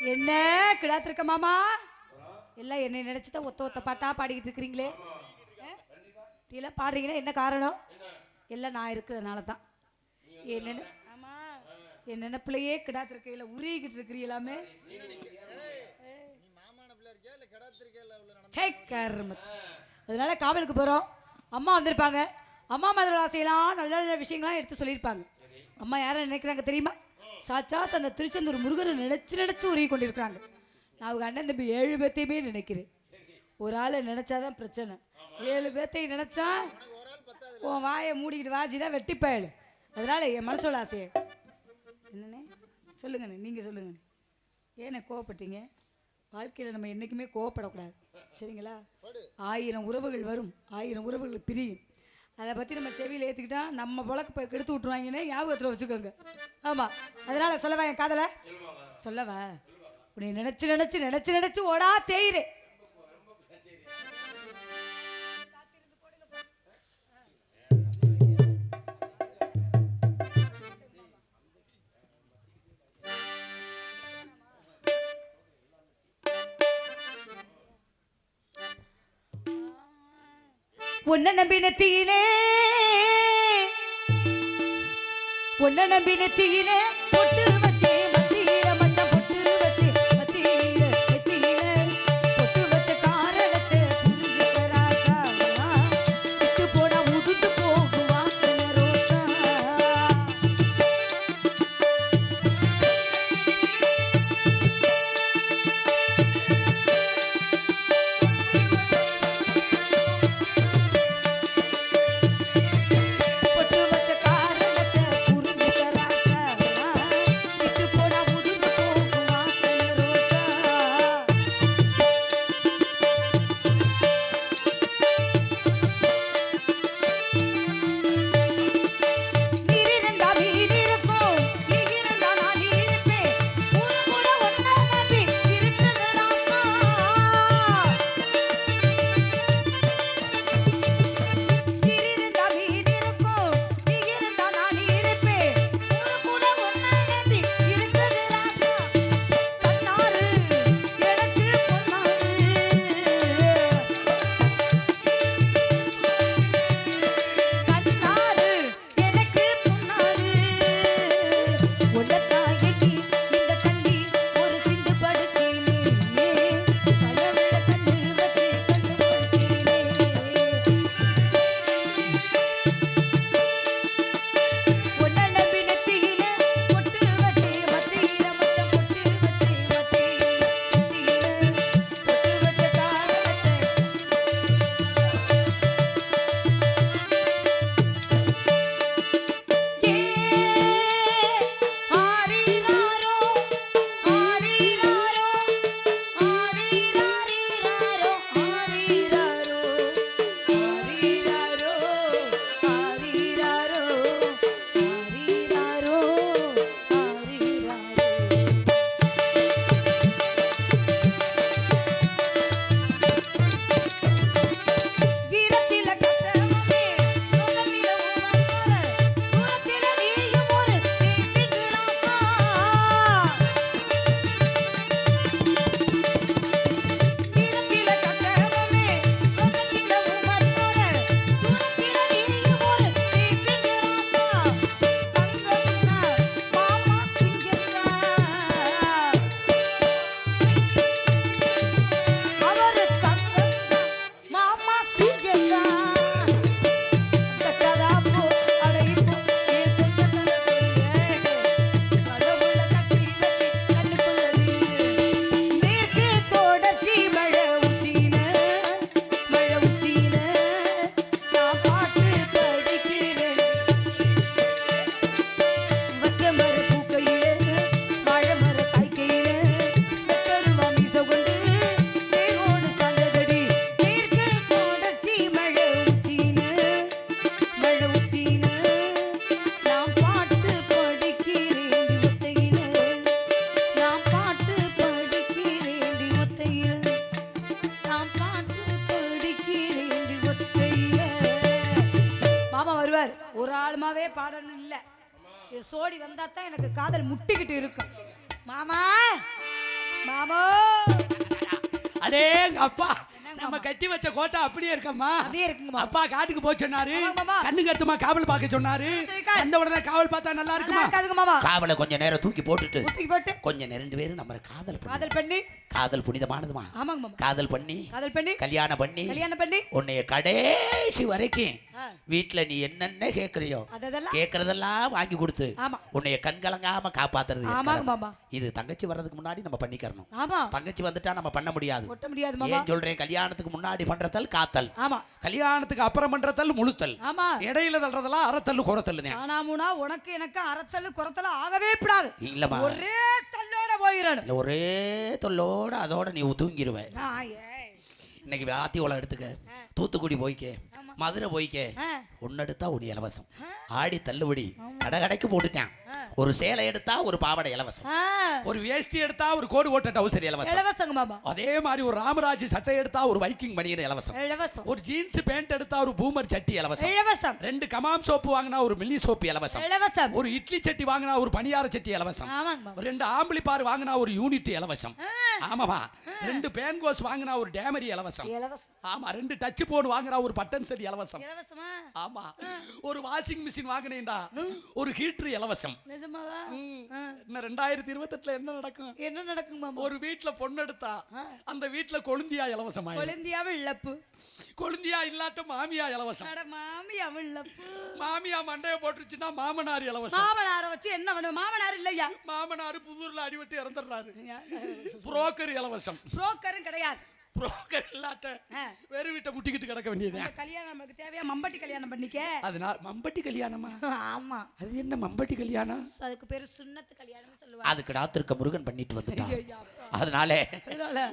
என்ன? கிடாத்திருக்க மாமா? எல்லாம் என்னை நினச்சி தான் ஒத்த ஒத்த பாட்டா பாடிக்கிட்டு இருக்கிறீங்களே. எல்லாம் பாடுறீங்கன்னா என்ன காரணம்? எல்லாம் நான் இருக்கிறதுனால தான் என்னென்ன ஆமா என் நினைப்பிலையே கிடாத்திருக்கையில உருகிக்கிட்டு இருக்கிறீ எல்லாமே? அதனால காவலுக்கு போகிறோம் அம்மா வந்திருப்பாங்க. அம்மா மதுரை ஆசையெல்லாம் நல்ல நல்ல விஷயங்கள்லாம் எடுத்து சொல்லியிருப்பாங்க. அம்மா யாரை நினைக்கிறாங்க தெரியுமா? சாச்சாத் அந்த திருச்செந்தூர் முருகரை நினைச்சு நினைச்சு உருகி கொண்டிருக்கிறாங்க. நான் அவங்க அண்ணன் தம்பி ஏழு பேர்த்தையுமே நினைக்கிறேன். ஒரு ஆளை நினைச்சாதான் பிரச்சனை. ஏழு பேர்த்தையும் நினைச்சா உன் வாயை மூடிக்கிட்டு வாஜிதான் வெட்டி பயலு அதனால என் மனசோட ஆசையை. என்னண்ணே? சொல்லுங்கண்ணே நீங்கள் சொல்லுங்கண்ணே. ஏண்ணே கோவப்பட்டீங்க? வாழ்க்கையில் நம்ம என்றைக்குமே கோவப்படக்கூடாது. சரிங்களா? ஆயிரம் உறவுகள் வரும். ஆயிரம் உறவுகள் பிரியும். அதை பற்றி நம்ம செவியில் ஏற்றுக்கிட்டா நம்ம புழக்க போய் கெடுத்து விட்ருவாங்கன்னு ஞாபகத்தில் வச்சுக்கோங்க. ஆமாம் அதனால் சொல்லவா என் காதலை? சொல்லவா? உன்னை நினச்சி நினச்சி நினச்சி நினச்சி ஓடா தேயிரே உன்னை நம்பி உன்ன உன்னை நம்பி ஒரு ஆளுமாவே பாடணும் இல்லை. இது சோடி வந்தா தான் எனக்கு காதல் முட்டிக்கிட்டு இருக்கும். மாமா மாமோ. அடே எங்க அப்பா. நம்ம கட்டி வச்ச கோட்டை அப்படியே இருக்கம்மா அப்படியே இருக்குங்க மாமா. அப்பா காட்டுக்கு போய் சொன்னாரு. ஆமாங்க மாமா. கண்ணு கட்டுமா காவல் பார்க்க சொன்னாரு. அந்த உடனே காவல் பார்த்தா நல்லா நல்லா இருக்குமா? காவலை கொஞ்ச நேரம் தூக்கி போட்டுட்டு குத்திக்கு போட்டு. கொஞ்சம் ரெண்டு பேரும் நம்ம காதல் பண்ணி. காதல் பண்ணி. காதல் புனிதமானதுமா? ஆமாங்க காதல் பண்ணி. காதல் பண்ணி. கல்யாணம் பண்ணி. கல்யாணம் பண்ணி. உன்னைய கடைசி வரைக்கும். வீட்டுல நீ என்னென்ன கேக்குறியோ அதெல்லாம் கேக்குறதெல்லாம் வாங்கி கொடுத்து ஆமா. உன்னைய காப்பாத்துறது ஆமாங்க கடமை. மாமா. இது தங்கச்சி வர்றதுக்கு முன்னாடி நம்ம பண்ணிக்கறணும். ஆமா. தங்கச்சி வந்துட்டா நம்ம பண்ண முடியாது. ஏன் சொல்றேன் கல்யாணத்துக்கு முன்னாடி பண்றதல் காத்தல். ஆமா. கல்யாணத்துக்கு அப்புறம் பண்றதல் முழுத்தல். ஆமா. இடையில தள்ளுறதெல்லாம் அறத்தல்லு குறத்தல் ஆனாமுனா உனக்கு எனக்கு அறத்தல் குறத்தல் ஆகவே கூடாது இல்லம்மா. ஒரே தள்ளோட போயிடணும் ஒரே தொல்லோட அதோட நீ தூங்கிடுவ ஆ, ஏய். இன்னைக்கு விளாத்தியோளம் எடுத்துக்க. தூத்துக்குடி போய்க்க. மதுரை போய்க்க. ஆ, ஒன்னு எடுத்தா ஒரு இலவசம் ஆடி தள்ளுபடி. கடை கடைக்கு போட்டுட்டான். ஒரு சேலை எடுத்தா ஒரு பாவாடை இலவசம். ஒரு வேஷ்டி எடுத்தா ஒரு கோடு ஓட்ட டவுசர் இலவசம். இலவசங்க மாமா. அதே மாதிரி ஒரு ராமராஜ் சட்டை எடுத்தா ஒரு வைக்கிங் பனியன் இலவசம். இலவசம். ஒரு ஜீன்ஸ் பேண்ட் எடுத்தா ஒரு பூமர் சட்டி இலவசம். இலவசம். ரெண்டு கமாம் சோப்பு வாங்கினா ஒரு மில்லி சோப்பு இலவசம். இலவசம். ஒரு இட்லி சட்டி வாங்கினா ஒரு பணியார சட்டி இலவசம். ரெண்டு ஆம்பளி பார் வாங்கினா ஒரு யூனிட் இலவசம். ஆமாமா ரெண்டு பேன் கோஸ் வாங்கினா ஒரு டேமரி இலவசம். இலவசம். ஆமா ரெண்டு டச் போன் வாங்கினா ஒரு பட்டன் செட் இலவசம். இலவசமா? ஆமா. ஒரு வாஷிங் மிஷின் வாங்கினேன்டா ஒரு ஹீட்டர் இலவசம். இன்னும் ரெண்டாயிரத்தி இருபத்தெட்டுல என்ன நடக்கும்? என்ன நடக்கும் ஒரு வீட்ல பொண்ணு எடுத்தா அந்த வீட்ல கொழுந்தியா இலவசமாயிரும் கொழுந்தியாவும் இழப்பு கொழுந்தியா இல்லாட்ட மாமியா இலவசம். மாமியாவும் இழப்பு மாமியா மண்டைய போட்டுருச்சுன்னா மாமனார் இலவசம். மாமனார வச்சு என்ன பண்ணும் மாமனார் இல்லையா? மாமனார் புதூர்ல அடிபட்டு இறந்துடுறாரு. புரோக்கர் இலவசம். புரோக்கரும் கிடையாது. புரோக்கர் இல்லாட்ட ஆ. வெறும் வீட்டை குட்டிக்கிட்டு கிடக்க வேண்டியது கல்யாணம் நமக்கு தேவையா? மம்பட்டி கல்யாணம் பண்ணிக்க. அதனால மம்பட்டி கல்யாணமா? ஆமா. அது என்ன மம்பட்டி கல்யாணம்? அதுக்கு பேரு சுண்ணத்து கல்யாணம்னு சொல்லுவாங்க. அதுக்கு ராத்திருக்க முருகன் பண்ணிட்டு அப்பா. அதனால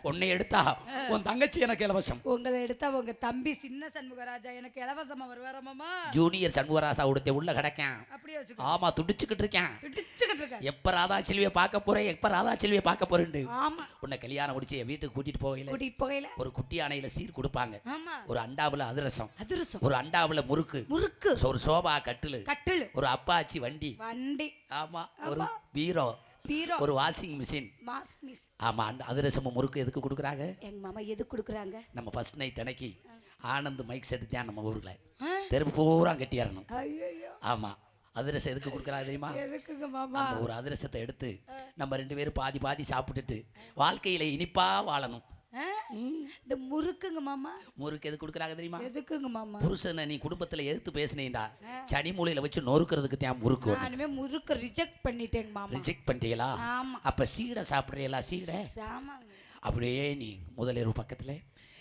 உன்னை எடுத்தா உன் தங்கச்சி எனக்கு இலவசம். உங்களை எடுத்தா உங்க தம்பி சின்ன சண்முகராஜா எனக்கு இலவசமா வருவாரா மாமா. ஜூனியர் சண்முகராசா உடுத்த உள்ள கிடக்கேன். அப்படியே வச்சுக்கோ. ஆமா துடிச்சுக்கிட்டு இருக்கேன். இடிச்சுக்கிட்டு இருக்காரு எப்ப ராதா செல்வியை பார்க்க போறேன் எப்ப ராதா செல்வியை பார்க்க போறேன்னு ஆமா. உன்னை கல்யாணம் முடிச்சு என் வீட்டுக்கு கூட்டிட்டு போகல. கூட்டிட்டு போகையில ஒரு குட்டி அணையில சீர் கொடுப்பாங்க. ஆமா. ஒரு அண்டாவுல அதிரசம். அதிரசம். ஒரு அண்டாவுல முறுக்கு. முறுக்கு. ஒரு சோபா கட்டிலு. கட்டிலு. ஒரு அப்பாச்சி வண்டி. வண்டி. ஆமா ஒரு பீரோ. ஒரு வாஷிங் மிஷின் ஆமா அந்த அதிரசமும் முறுக்கு எதுக்கு கொடுக்குறாங்க? எங்க மாமா எது கொடுக்குறாங்க? நம்ம ஃபர்ஸ்ட் நைட் அன்னைக்கு ஆனந்த் மைக் செட் தான் நம்ம ஊர்ல? தெருப்பு பூரா கட்டியாரணும் ஆமா. அதிரசம் எதுக்கு கொடுக்குறாங்க தெரியுமா? அந்த ஒரு அதிரசத்தை எடுத்து நம்ம ரெண்டு பேரும் பாதி பாதி சாப்பிட்டுட்டு வாழ்க்கையில இனிப்பா வாழணும்? இந்த முறுக்குங்க மாமா. முறுக்கு எது கொடுக்குறாங்க தெரியுமா? எதுக்குங்க மாமா? புருஷனை நீ குடும்பத்துல எதிர்த்து பேசினீண்டா. சனி மூலையில வச்சு நொறுக்கிறதுக்கு தான் முறுக்கு நானுமே முறுக்கு ரிஜெக்ட் பண்ணிட்டேங்க மாமா. ரிஜெக்ட் பண்ணிட்டீங்களா? ஆமா. அப்ப சீடை சாப்பிட்றீங்களா? சீடை? சாமாங்க. அப்படியே நீ முதலிரவு பக்கத்துல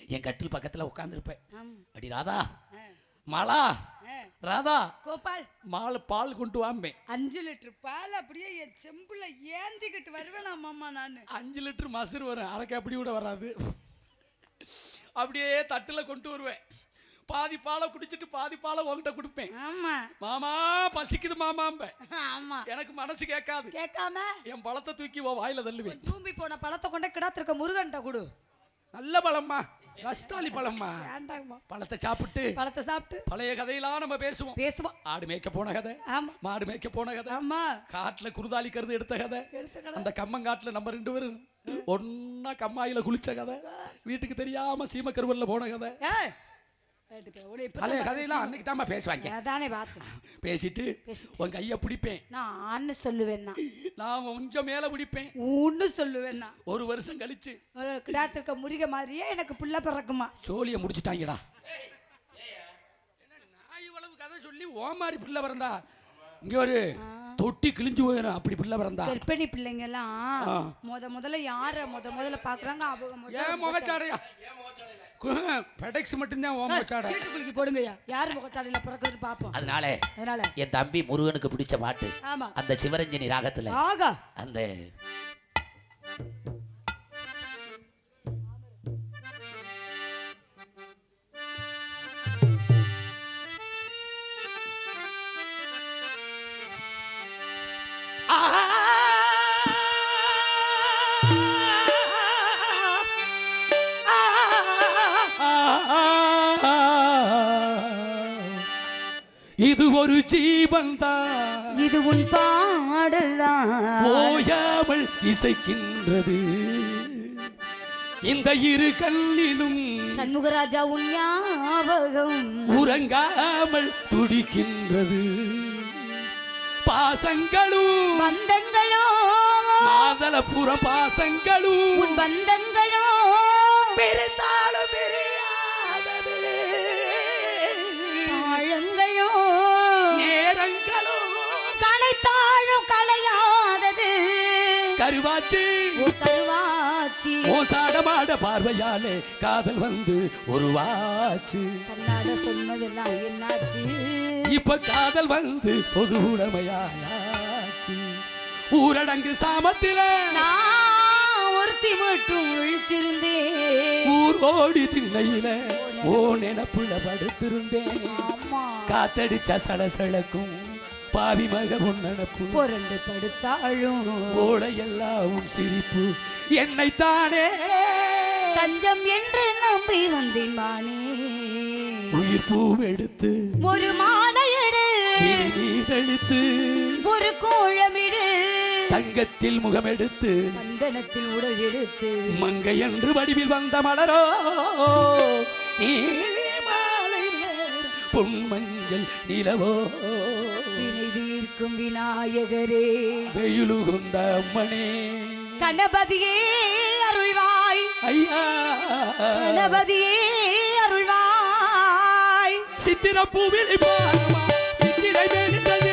என் கட்டில் பக்கத்துல உட்காந்துருப்பேன் அடி ராதா மாலா. ராதா கோபால். மாலை பால் கொண்டு வாம்பேன் அஞ்சு லிட்டர் பால் அப்படியே என் செம்புல ஏந்திக்கிட்டு வருவேனா மாமா நான். அஞ்சு லிட்டர் மசர் வரும் அரைக்க அப்படி கூட வராது. அப்படியே தட்டில் கொண்டு வருவேன். பாதி பாலை குடிச்சிட்டு பாதி பாலை உங்ககிட்ட கொடுப்பேன். ஆமா. மாமா பசிக்குது மாமாம்பேன் ஆமா. எனக்கு மனசு கேட்காது. கேட்காம? என் பழத்தை தூக்கி வாயில தள்ளுவேன். தூம்பி போன பழத்தை கொண்டு கிடாத்திருக்க முருகன்ட்ட கொடு. நல்ல பழம்மா. ரஸ்தாலி பழம்மா. வேண்டாங்கம்மா பழத்தை சாப்பிட்டு பழத்தை சாப்பிட்டு. பழைய கதையெல்லாம் நம்ம பேசுவோம். பேசுவோம். ஆடு மேய்க்க போன கதை ஆமா. மாடு மேய்க்க போன கதை ஆமா. காட்டுல குருதாலி கருது எடுத்த கதை. அந்த கம்மங்காட்டுல நம்ம ரெண்டு பேரும் ஒன்னா கம்மாயில குளிச்ச கதை வீட்டுக்கு தெரியாம சீமக்கருவல்ல போன கதை. பழைய கதையெல்லாம் அன்னைக்கு தான் பேசுவாங்க. அதானே பார்த்தேன். பேசிட்டு. உன் கையை பிடிப்பேன். நான் ஆன்னு சொல்லுவேன்னா. நான் கொஞ்சம் மேல பிடிப்பேன். ஊன்னு சொல்லுவேன்னா. ஒரு வருஷம் கழிச்சு. கிடாத்திருக்க முருக மாதிரியே எனக்கு புள்ள பிறக்குமா? சோழியை முடிச்சிட்டாங்கடா. நான் இவ்வளவு கதை சொல்லி ஓ மாதிரி பிள்ளை பிறந்தா? இங்க ஒரு தொட்டி கிழிஞ்சு போயிடும் அப்படி பிள்ளை பிறந்தா? கர்ப்பிணி பிள்ளைங்க எல்லாம். முத முதல்ல யார முத முதல்ல பாக்குறாங்க? அவங்க முகச்சாடையா? பெடெக்ஸ் மட்டும்தான் ஓ முகச்சாடை. சீட்டு குலுக்கி போடுங்கய்யா. யார் முகச்சாடையில பிறக்குதுன்னு பாப்போம். அதனால அதனால. என் தம்பி முருகனுக்கு பிடிச்ச பாட்டு ஆமா. அந்த சிவரஞ்சனி ராகத்துல ஆகா அந்த தான் இது உன் பாடல் தான் ஓயாமல் இசைக்கின்றது. இந்த இரு கண்ணிலும் சண்முகராஜா உன் ஞாபகம். உறங்காமல் துடிக்கின்றது. பாசங்களும் பந்தங்களோ. மாதளப்புற பாசங்களும் உன் பந்தங்களோ. பிரித்தாலும் கருவாச்சு ஓ கருவாச்சி மோசாடமாட பார்வையாலே காதல் வந்து உருவாச்சு. கண்ணாட சொன்னதெல்லாம் என்னாச்சு? இப்ப காதல் வந்து பொது உடமையாயாச்சு. ஊரடங்கு சாமத்தில ஒருத்தி மட்டும் விழிச்சிருந்தேன் ஊர் ஓடி திண்ணையில ஓ நினப்புல படுத்திருந்தேன். காத்தடிச்ச சலசலக்கும் பாவி மக உன் நினப்பு புரண்டு படுத்தாழும் ஓடையெல்லாம் சிரிப்பு. என்னைத்தானே தஞ்சம் என்று நம்பி வந்தேன் மானே. உயிர் பூவெடுத்து ஒரு மாலையடு இனி நீ தெளித்து ஒரு கோழமிடு தங்கத்தில் முகமெடுத்து சந்தனத்தில் உடல் எடுத்து. மங்கை என்று வடிவில் வந்த மலரோ நீ மாலை நேர பொன் மஞ்சள் நிலவோ. தீர்க்கும் விநாயகரே. வெயிலுகுந்த அம்மனே. கணபதியே அருள்வாய். ஐயா. கணபதியே அருள்வாய். சித்திர பூவில் சித்திரை மெலிந்ததேனமா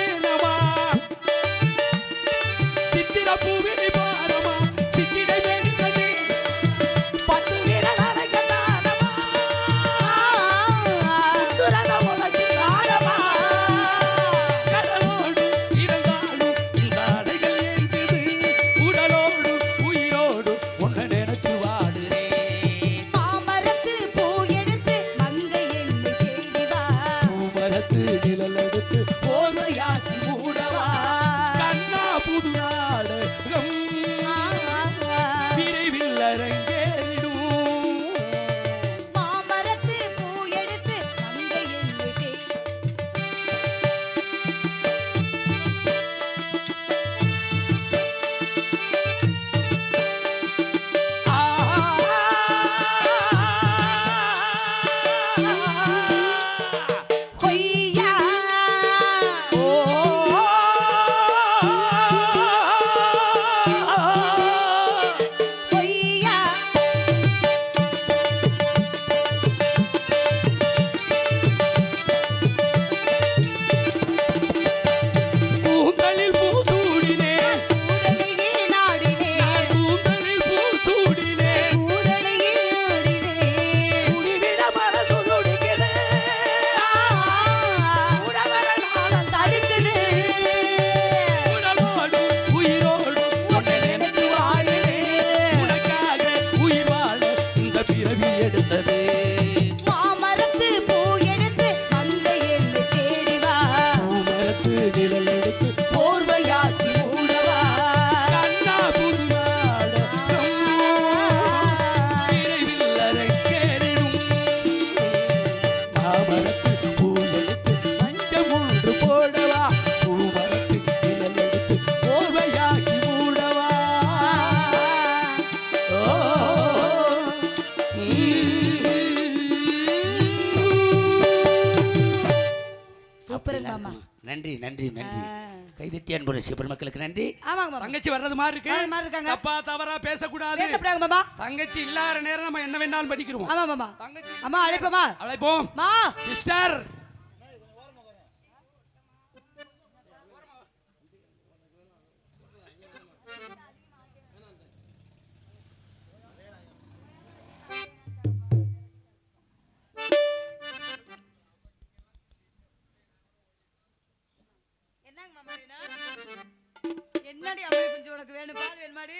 நன்றி நன்றி நன்றி. கைதட்டி அன்பு ரசிக பெருமக்களுக்கு நன்றி. ஆமாங்க தங்கச்சி வர்றது மாதிரி இருக்கு. மாதிரி இருக்காங்க. தப்பா தவறா பேசக்கூடாது. மாமா. தங்கச்சி இல்லாத நேரம் நம்ம என்ன வேணாலும் படிக்கிறோம். ஆமா மாமா. தங்கச்சி அம்மா அழைப்போமா அழைப்போம். மா. சிஸ்டர். என்னடி அவளுக்கு கொஞ்சம் உனக்கு வேணும் பால் வேணுமாடி?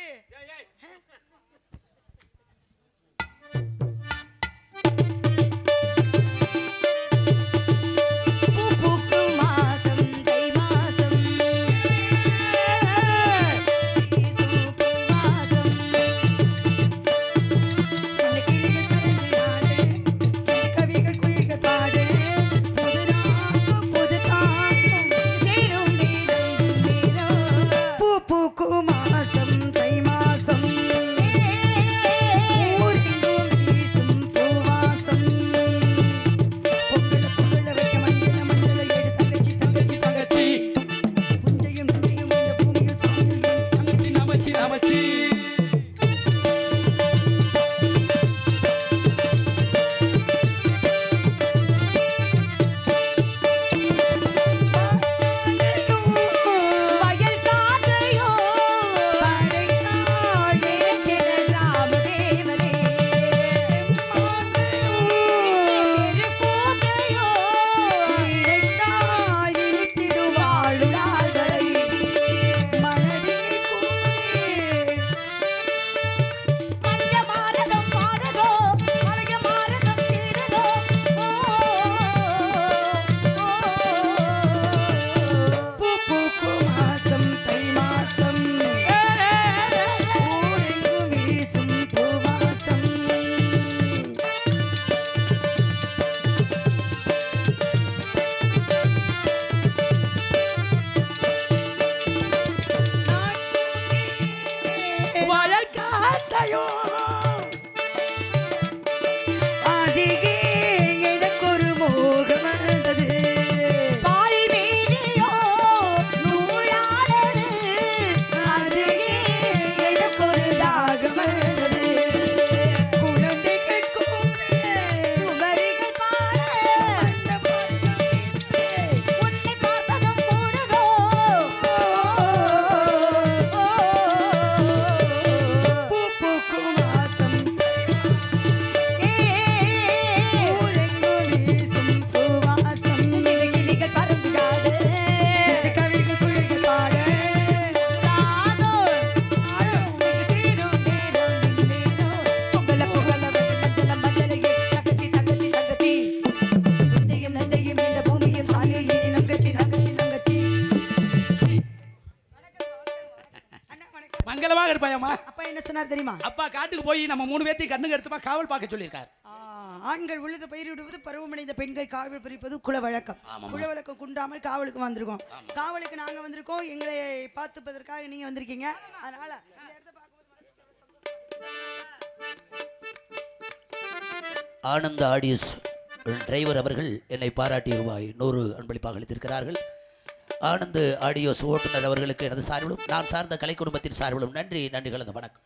மங்களமாக இருப்பாயம்மா. அப்பா என்ன சொன்னார் தெரியுமா? அப்பா காட்டுக்கு போய் நம்ம மூணு பேர்த்தையும் கண்ணுக்கு எடுத்துமா காவல் பார்க்க சொல்லியிருக்காரு. ஆ, ஆண்கள் உழுது பயிரிடுவது பருவமடைந்த பெண்கள் காவல் பறிப்பது குல வழக்கம். குல வழக்கம் குண்டாமல் காவலுக்கு வந்திருக்கோம். காவலுக்கு நாங்க வந்திருக்கோம் எங்களை பார்த்துப்பதற்காக நீங்க வந்திருக்கீங்க. அதனால இந்த இடத்த பார்க்கும்போது ஆனந்த ஆடியோஸ் டிரைவர் அவர்கள் என்னை பாராட்டி ரூபாய் நூறு அன்பளிப்பாக அளித்திருக்கிறார்கள். ஆனந்து ஆடியோஸ் ஓட்டுநர் அவர்களுக்கு எனது சார்பிலும் நான் சார்ந்த கலை குடும்பத்தின் சார்பிலும் நன்றி நன்றி கலந்த வணக்கம்.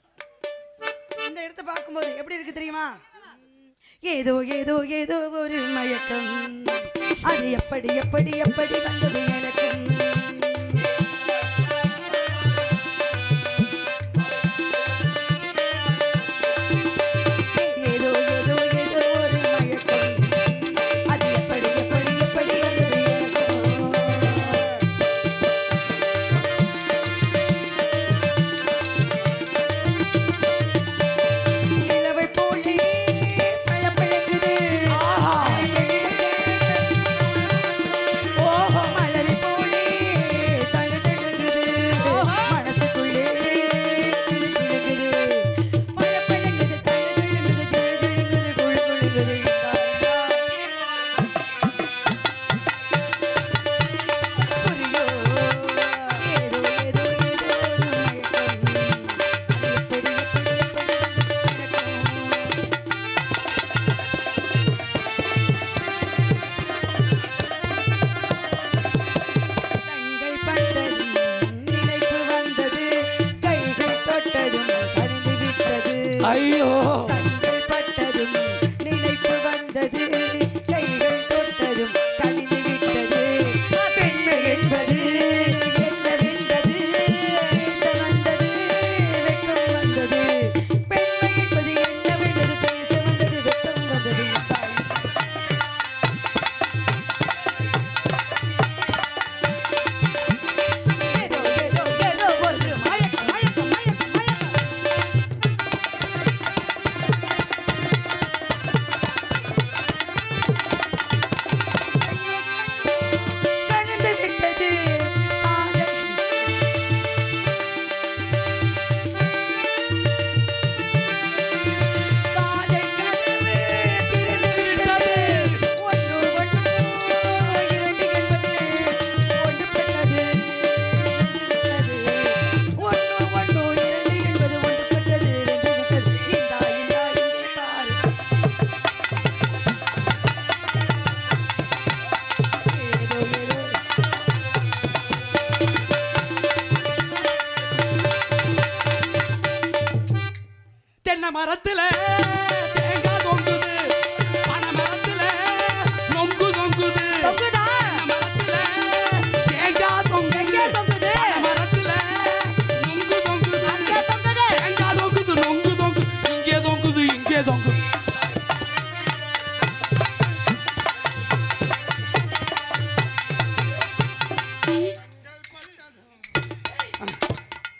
இந்த இடத்த பார்க்கும்போது எப்படி இருக்கு தெரியுமா? ஏதோ ஏதோ ஏதோ ஒரு மயக்கம். அது எப்படி எப்படி எப்படி வந்தது என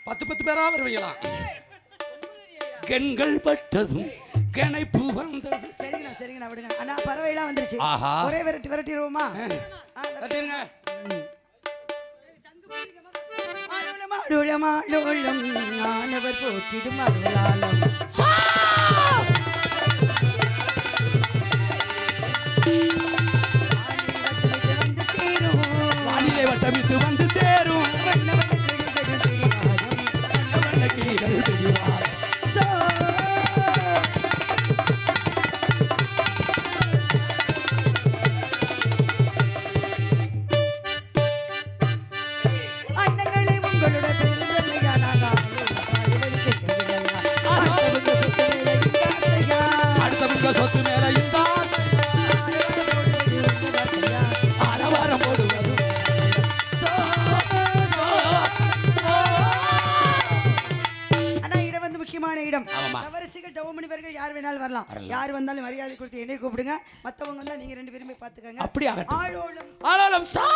பத்து பத்து பேரா வருவீங்களாம் கண்கள் பட்டதும் கணைப்பு வந்தது சரிங்கண்ணா சரிங்கண்ணா விடுங்க. அண்ணா பறவைலாம் வந்துருச்சு. ஆஹா. ஒரே விரட்டி விரட்டிடுவோமா ஆ, கட்டிருங்க. அருளமா, அருளம் ஞானவர் போற்றிடும் அருளாலம் கொடுத்து என்னை கூப்பிடுங்க மத்தவங்க வந்தா நீங்க ரெண்டு பேருமே பாத்துக்கங்க. அப்படி ஆகட்டும் ஆளோளும் ஆனாலும் சா